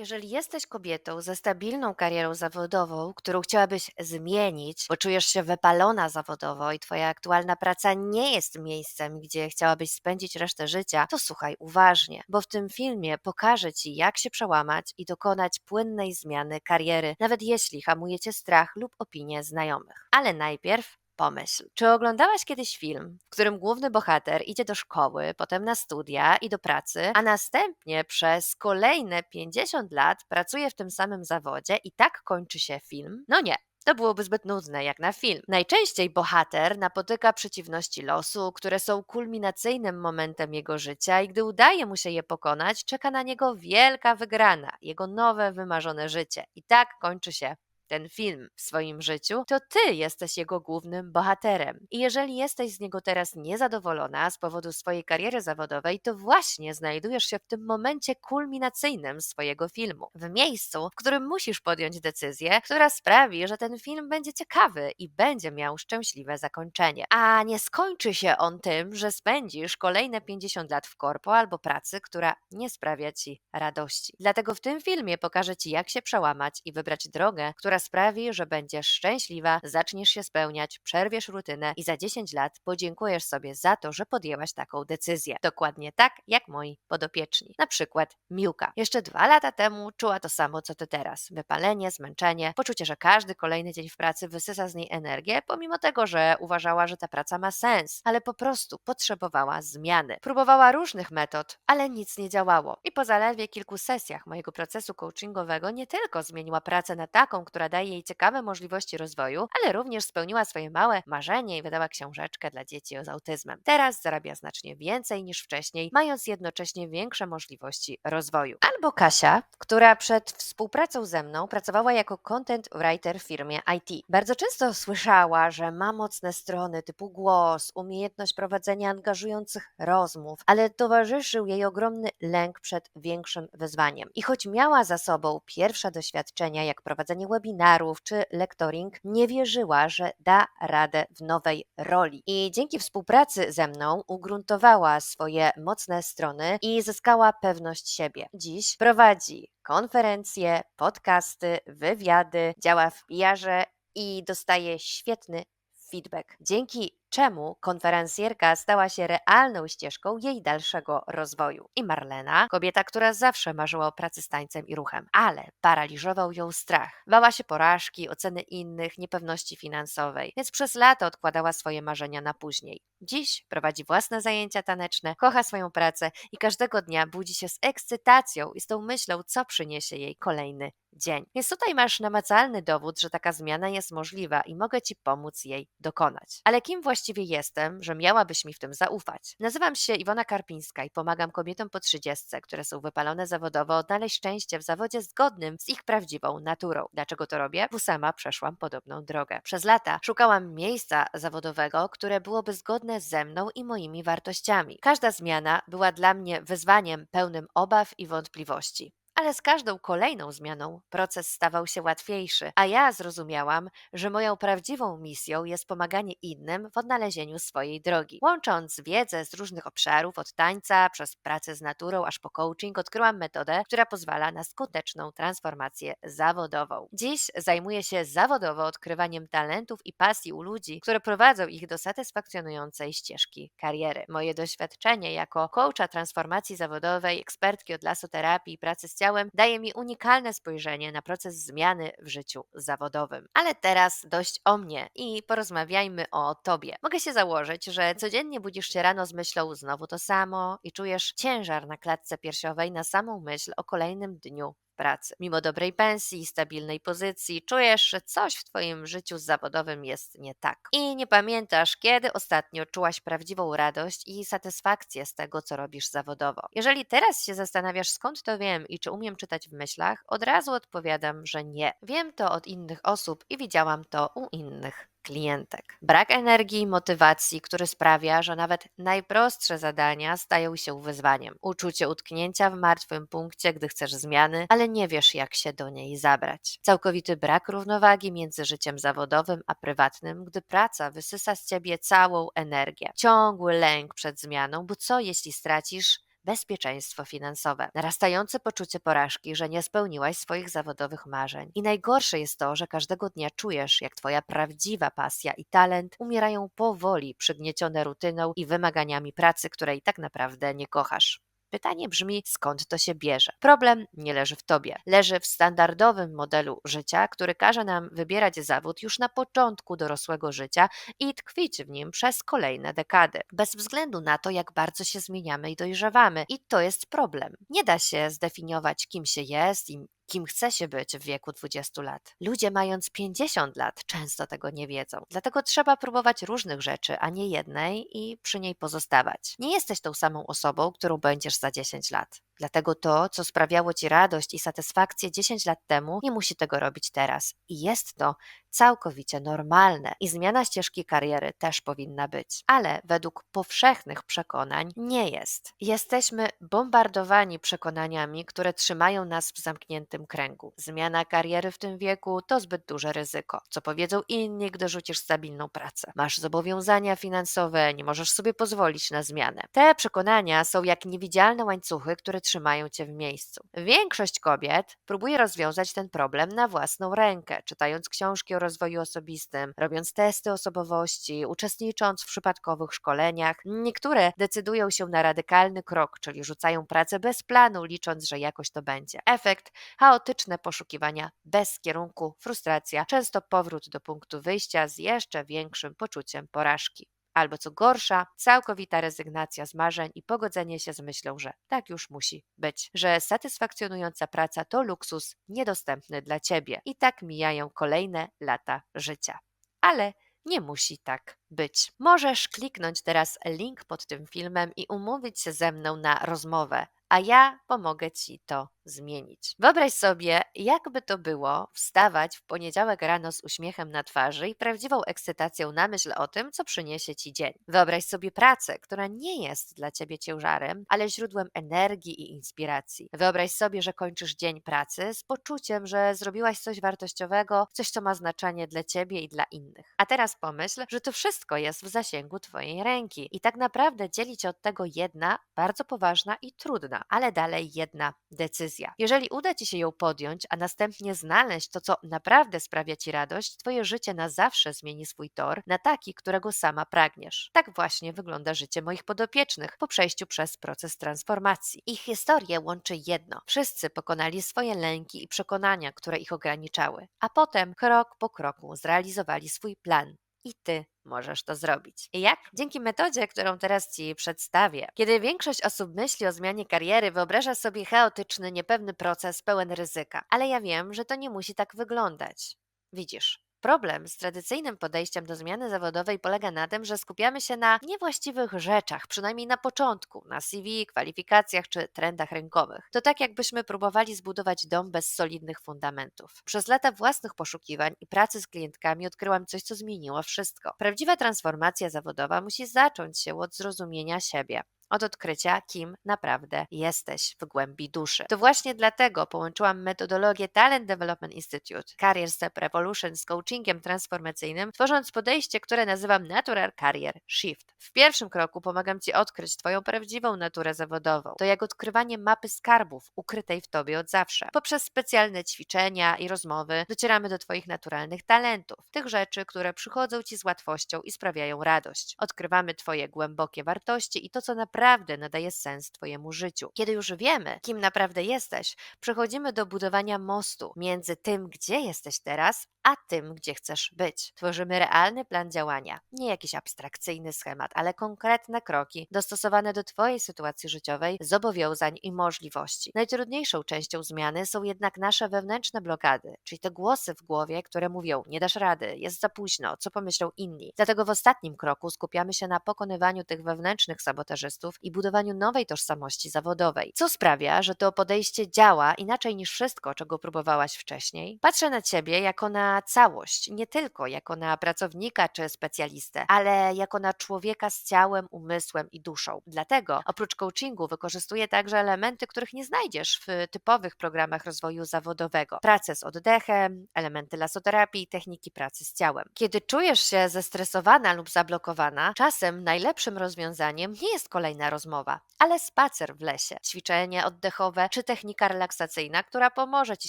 Jeżeli jesteś kobietą ze stabilną karierą zawodową, którą chciałabyś zmienić, bo czujesz się wypalona zawodowo i twoja aktualna praca nie jest miejscem, gdzie chciałabyś spędzić resztę życia, to słuchaj uważnie, bo w tym filmie pokażę ci, jak się przełamać i dokonać płynnej zmiany kariery, nawet jeśli hamuje cię strach lub opinie znajomych. Ale najpierw Pomyśl, czy oglądałaś kiedyś film, w którym główny bohater idzie do szkoły, potem na studia i do pracy, a następnie przez kolejne 50 lat pracuje w tym samym zawodzie i tak kończy się film? No nie. To byłoby zbyt nudne, jak na film. Najczęściej bohater napotyka przeciwności losu, które są kulminacyjnym momentem jego życia, i gdy udaje mu się je pokonać, czeka na niego wielka wygrana, jego nowe, wymarzone życie. I tak kończy się ten film w swoim życiu, to ty jesteś jego głównym bohaterem. I jeżeli jesteś z niego teraz niezadowolona z powodu swojej kariery zawodowej, to właśnie znajdujesz się w tym momencie kulminacyjnym swojego filmu. W miejscu, w którym musisz podjąć decyzję, która sprawi, że ten film będzie ciekawy i będzie miał szczęśliwe zakończenie. A nie skończy się on tym, że spędzisz kolejne 50 lat w korpo albo pracy, która nie sprawia ci radości. Dlatego w tym filmie pokażę ci, jak się przełamać i wybrać drogę, która sprawi, że będziesz szczęśliwa, zaczniesz się spełniać, przerwiesz rutynę i za 10 lat podziękujesz sobie za to, że podjęłaś taką decyzję. Dokładnie tak, jak moi podopieczni. Na przykład Miłka. Jeszcze dwa lata temu czuła to samo, co ty teraz. Wypalenie, zmęczenie, poczucie, że każdy kolejny dzień w pracy wysysa z niej energię, pomimo tego, że uważała, że ta praca ma sens, ale po prostu potrzebowała zmiany. Próbowała różnych metod, ale nic nie działało. I po zaledwie kilku sesjach mojego procesu coachingowego nie tylko zmieniła pracę na taką, która daje jej ciekawe możliwości rozwoju, ale również spełniła swoje małe marzenie i wydała książeczkę dla dzieci z autyzmem. Teraz zarabia znacznie więcej niż wcześniej, mając jednocześnie większe możliwości rozwoju. Albo Kasia, która przed współpracą ze mną pracowała jako content writer w firmie IT. Bardzo często słyszała, że ma mocne strony typu głos, umiejętność prowadzenia angażujących rozmów, ale towarzyszył jej ogromny lęk przed większym wyzwaniem. I choć miała za sobą pierwsze doświadczenia, jak prowadzenie webinarów, webinarów czy lektoring, nie wierzyła, że da radę w nowej roli. I dzięki współpracy ze mną ugruntowała swoje mocne strony i zyskała pewność siebie. Dziś prowadzi konferencje, podcasty, wywiady, działa w PR i dostaje świetny feedback. Dzięki czemu konferencjerka stała się realną ścieżką jej dalszego rozwoju. I Marlena, kobieta, która zawsze marzyła o pracy z tańcem i ruchem, ale paraliżował ją strach. Bała się porażki, oceny innych, niepewności finansowej, więc przez lata odkładała swoje marzenia na później. Dziś prowadzi własne zajęcia taneczne, kocha swoją pracę i każdego dnia budzi się z ekscytacją i z tą myślą, co przyniesie jej kolejny dzień. Więc tutaj masz namacalny dowód, że taka zmiana jest możliwa i mogę Ci pomóc jej dokonać. Ale kim właściwie jestem, że miałabyś mi w tym zaufać. Nazywam się Iwona Karpińska i pomagam kobietom po trzydziestce, które są wypalone zawodowo, odnaleźć szczęście w zawodzie zgodnym z ich prawdziwą naturą. Dlaczego to robię? Bo sama przeszłam podobną drogę. Przez lata szukałam miejsca zawodowego, które byłoby zgodne ze mną i moimi wartościami. Każda zmiana była dla mnie wyzwaniem pełnym obaw i wątpliwości ale z każdą kolejną zmianą proces stawał się łatwiejszy, a ja zrozumiałam, że moją prawdziwą misją jest pomaganie innym w odnalezieniu swojej drogi. Łącząc wiedzę z różnych obszarów, od tańca przez pracę z naturą aż po coaching, odkryłam metodę, która pozwala na skuteczną transformację zawodową. Dziś zajmuję się zawodowo odkrywaniem talentów i pasji u ludzi, które prowadzą ich do satysfakcjonującej ścieżki kariery. Moje doświadczenie jako coacha transformacji zawodowej, ekspertki od lasoterapii i pracy z ciałem daje mi unikalne spojrzenie na proces zmiany w życiu zawodowym. Ale teraz dość o mnie i porozmawiajmy o tobie. Mogę się założyć, że codziennie budzisz się rano z myślą znowu to samo i czujesz ciężar na klatce piersiowej na samą myśl o kolejnym dniu pracy. Mimo dobrej pensji i stabilnej pozycji, czujesz, że coś w Twoim życiu zawodowym jest nie tak. I nie pamiętasz, kiedy ostatnio czułaś prawdziwą radość i satysfakcję z tego, co robisz zawodowo. Jeżeli teraz się zastanawiasz, skąd to wiem i czy umiem czytać w myślach, od razu odpowiadam, że nie. Wiem to od innych osób i widziałam to u innych klientek. Brak energii i motywacji, który sprawia, że nawet najprostsze zadania stają się wyzwaniem. Uczucie utknięcia w martwym punkcie, gdy chcesz zmiany, ale nie wiesz, jak się do niej zabrać. Całkowity brak równowagi między życiem zawodowym a prywatnym, gdy praca wysysa z ciebie całą energię. Ciągły lęk przed zmianą, bo co jeśli stracisz bezpieczeństwo finansowe, narastające poczucie porażki, że nie spełniłaś swoich zawodowych marzeń. I najgorsze jest to, że każdego dnia czujesz, jak twoja prawdziwa pasja i talent umierają powoli, przygniecione rutyną i wymaganiami pracy, której tak naprawdę nie kochasz. Pytanie brzmi, skąd to się bierze? Problem nie leży w tobie. Leży w standardowym modelu życia, który każe nam wybierać zawód już na początku dorosłego życia i tkwić w nim przez kolejne dekady, bez względu na to, jak bardzo się zmieniamy i dojrzewamy. I to jest problem. Nie da się zdefiniować, kim się jest i kim chce się być w wieku 20 lat. Ludzie mając 50 lat często tego nie wiedzą. Dlatego trzeba próbować różnych rzeczy, a nie jednej i przy niej pozostawać. Nie jesteś tą samą osobą, którą będziesz za 10 lat. Dlatego to, co sprawiało ci radość i satysfakcję 10 lat temu, nie musi tego robić teraz. I jest to całkowicie normalne. I zmiana ścieżki kariery też powinna być. Ale według powszechnych przekonań nie jest. Jesteśmy bombardowani przekonaniami, które trzymają nas w zamkniętym kręgu. Zmiana kariery w tym wieku to zbyt duże ryzyko. Co powiedzą inni, gdy rzucisz stabilną pracę? Masz zobowiązania finansowe, nie możesz sobie pozwolić na zmianę. Te przekonania są jak niewidzialne łańcuchy, które trzymają cię w miejscu. Większość kobiet próbuje rozwiązać ten problem na własną rękę, czytając książki o rozwoju osobistym, robiąc testy osobowości, uczestnicząc w przypadkowych szkoleniach. Niektóre decydują się na radykalny krok, czyli rzucają pracę bez planu, licząc, że jakoś to będzie. Efekt chaotyczne poszukiwania bez kierunku, frustracja, często powrót do punktu wyjścia z jeszcze większym poczuciem porażki albo co gorsza, całkowita rezygnacja z marzeń i pogodzenie się z myślą, że tak już musi być, że satysfakcjonująca praca to luksus niedostępny dla ciebie. I tak mijają kolejne lata życia. Ale nie musi tak być. Możesz kliknąć teraz link pod tym filmem i umówić się ze mną na rozmowę, a ja pomogę Ci to zmienić. Wyobraź sobie, jakby to było wstawać w poniedziałek rano z uśmiechem na twarzy i prawdziwą ekscytacją na myśl o tym, co przyniesie Ci dzień. Wyobraź sobie pracę, która nie jest dla Ciebie ciężarem, ale źródłem energii i inspiracji. Wyobraź sobie, że kończysz dzień pracy z poczuciem, że zrobiłaś coś wartościowego, coś, co ma znaczenie dla Ciebie i dla innych. A teraz pomyśl, że to wszystko jest w zasięgu Twojej ręki i tak naprawdę dzieli Cię od tego jedna, bardzo poważna i trudna, ale dalej jedna decyzja Jeżeli uda Ci się ją podjąć, a następnie znaleźć to, co naprawdę sprawia Ci radość, Twoje życie na zawsze zmieni swój tor na taki, którego sama pragniesz. Tak właśnie wygląda życie moich podopiecznych po przejściu przez proces transformacji. Ich historię łączy jedno. Wszyscy pokonali swoje lęki i przekonania, które ich ograniczały, a potem krok po kroku zrealizowali swój plan. I ty możesz to zrobić. I jak? Dzięki metodzie, którą teraz Ci przedstawię. Kiedy większość osób myśli o zmianie kariery, wyobraża sobie chaotyczny, niepewny proces pełen ryzyka. Ale ja wiem, że to nie musi tak wyglądać. Widzisz, Problem z tradycyjnym podejściem do zmiany zawodowej polega na tym, że skupiamy się na niewłaściwych rzeczach, przynajmniej na początku, na CV, kwalifikacjach czy trendach rynkowych. To tak, jakbyśmy próbowali zbudować dom bez solidnych fundamentów. Przez lata własnych poszukiwań i pracy z klientkami odkryłam coś, co zmieniło wszystko. Prawdziwa transformacja zawodowa musi zacząć się od zrozumienia siebie od odkrycia, kim naprawdę jesteś w głębi duszy. To właśnie dlatego połączyłam metodologię Talent Development Institute, Career Step Revolution z coachingiem transformacyjnym, tworząc podejście, które nazywam Natural Career Shift. W pierwszym kroku pomagam Ci odkryć Twoją prawdziwą naturę zawodową. To jak odkrywanie mapy skarbów ukrytej w Tobie od zawsze. Poprzez specjalne ćwiczenia i rozmowy docieramy do Twoich naturalnych talentów, tych rzeczy, które przychodzą Ci z łatwością i sprawiają radość. Odkrywamy Twoje głębokie wartości i to, co naprawdę naprawdę nadaje sens Twojemu życiu. Kiedy już wiemy, kim naprawdę jesteś, przechodzimy do budowania mostu między tym, gdzie jesteś teraz, a tym, gdzie chcesz być. Tworzymy realny plan działania, nie jakiś abstrakcyjny schemat, ale konkretne kroki dostosowane do Twojej sytuacji życiowej, zobowiązań i możliwości. Najtrudniejszą częścią zmiany są jednak nasze wewnętrzne blokady, czyli te głosy w głowie, które mówią: Nie dasz rady, jest za późno, co pomyślą inni. Dlatego w ostatnim kroku skupiamy się na pokonywaniu tych wewnętrznych sabotażystów i budowaniu nowej tożsamości zawodowej, co sprawia, że to podejście działa inaczej niż wszystko, czego próbowałaś wcześniej. Patrzę na Ciebie jako na całość, nie tylko jako na pracownika czy specjalistę, ale jako na człowieka z ciałem, umysłem i duszą. Dlatego oprócz coachingu wykorzystuję także elementy, których nie znajdziesz w typowych programach rozwoju zawodowego. Pracę z oddechem, elementy lasoterapii, techniki pracy z ciałem. Kiedy czujesz się zestresowana lub zablokowana, czasem najlepszym rozwiązaniem nie jest kolejna rozmowa, ale spacer w lesie, ćwiczenie oddechowe czy technika relaksacyjna, która pomoże Ci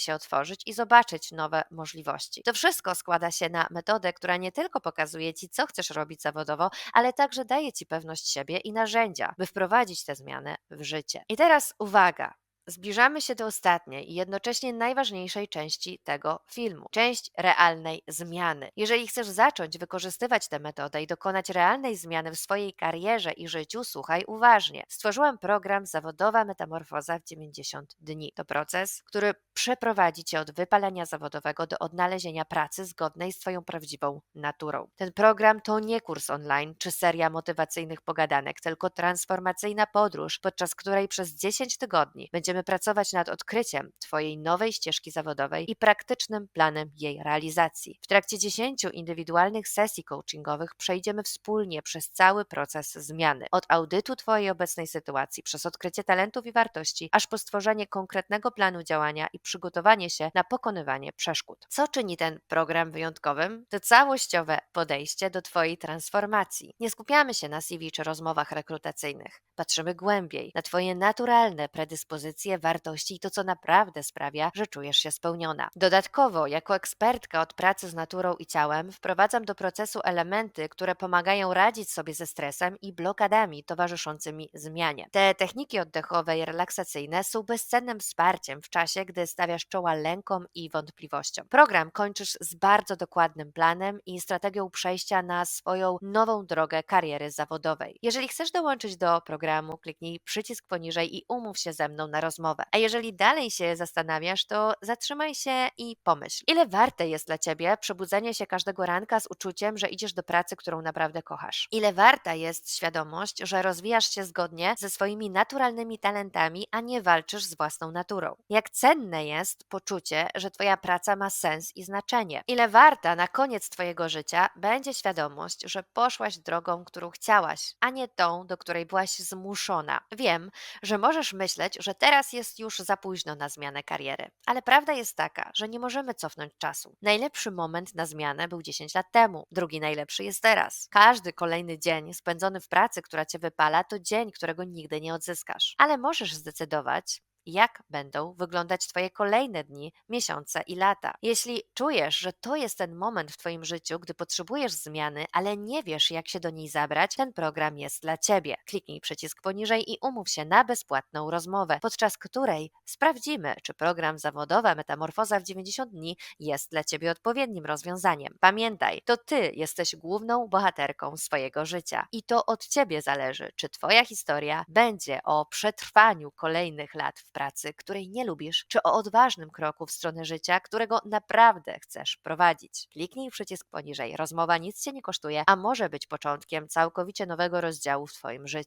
się otworzyć i zobaczyć nowe możliwości. To wszystko składa się na metodę, która nie tylko pokazuje Ci, co chcesz robić zawodowo, ale także daje Ci pewność siebie i narzędzia, by wprowadzić te zmiany w życie. I teraz uwaga! Zbliżamy się do ostatniej i jednocześnie najważniejszej części tego filmu część realnej zmiany. Jeżeli chcesz zacząć wykorzystywać tę metodę i dokonać realnej zmiany w swojej karierze i życiu, słuchaj uważnie. Stworzyłem program Zawodowa Metamorfoza w 90 dni. To proces, który przeprowadzi cię od wypalenia zawodowego do odnalezienia pracy zgodnej z Twoją prawdziwą naturą. Ten program to nie kurs online czy seria motywacyjnych pogadanek, tylko transformacyjna podróż, podczas której przez 10 tygodni będziemy pracować nad odkryciem Twojej nowej ścieżki zawodowej i praktycznym planem jej realizacji. W trakcie 10 indywidualnych sesji coachingowych przejdziemy wspólnie przez cały proces zmiany. Od audytu Twojej obecnej sytuacji, przez odkrycie talentów i wartości, aż po stworzenie konkretnego planu działania i przygotowanie się na pokonywanie przeszkód. Co czyni ten program wyjątkowym? To całościowe podejście do Twojej transformacji. Nie skupiamy się na CV czy rozmowach rekrutacyjnych. Patrzymy głębiej na Twoje naturalne predyspozycje, wartości i to, co naprawdę sprawia, że czujesz się spełniona. Dodatkowo, jako ekspertka od pracy z naturą i ciałem, wprowadzam do procesu elementy, które pomagają radzić sobie ze stresem i blokadami towarzyszącymi zmianie. Te techniki oddechowe i relaksacyjne są bezcennym wsparciem w czasie, gdy stawiasz czoła lękom i wątpliwościom. Program kończysz z bardzo dokładnym planem i strategią przejścia na swoją nową drogę kariery zawodowej. Jeżeli chcesz dołączyć do programu, kliknij przycisk poniżej i umów się ze mną na rozmowę. A jeżeli dalej się zastanawiasz, to zatrzymaj się i pomyśl, ile warte jest dla ciebie przebudzenie się każdego ranka z uczuciem, że idziesz do pracy, którą naprawdę kochasz. Ile warta jest świadomość, że rozwijasz się zgodnie ze swoimi naturalnymi talentami, a nie walczysz z własną naturą. Jak cenne jest poczucie, że Twoja praca ma sens i znaczenie. Ile warta na koniec Twojego życia będzie świadomość, że poszłaś drogą, którą chciałaś, a nie tą, do której byłaś zmuszona. Wiem, że możesz myśleć, że teraz jest już za późno na zmianę kariery, ale prawda jest taka, że nie możemy cofnąć czasu. Najlepszy moment na zmianę był 10 lat temu, drugi najlepszy jest teraz. Każdy kolejny dzień spędzony w pracy, która Cię wypala, to dzień, którego nigdy nie odzyskasz. Ale możesz zdecydować, jak będą wyglądać Twoje kolejne dni, miesiące i lata. Jeśli czujesz, że to jest ten moment w Twoim życiu, gdy potrzebujesz zmiany, ale nie wiesz, jak się do niej zabrać, ten program jest dla Ciebie. Kliknij przycisk poniżej i umów się na bezpłatną rozmowę, podczas której sprawdzimy, czy program Zawodowa Metamorfoza w 90 dni jest dla Ciebie odpowiednim rozwiązaniem. Pamiętaj, to Ty jesteś główną bohaterką swojego życia i to od Ciebie zależy, czy Twoja historia będzie o przetrwaniu kolejnych lat pracy, której nie lubisz, czy o odważnym kroku w stronę życia, którego naprawdę chcesz prowadzić. Kliknij przycisk poniżej. Rozmowa nic Cię nie kosztuje, a może być początkiem całkowicie nowego rozdziału w Twoim życiu.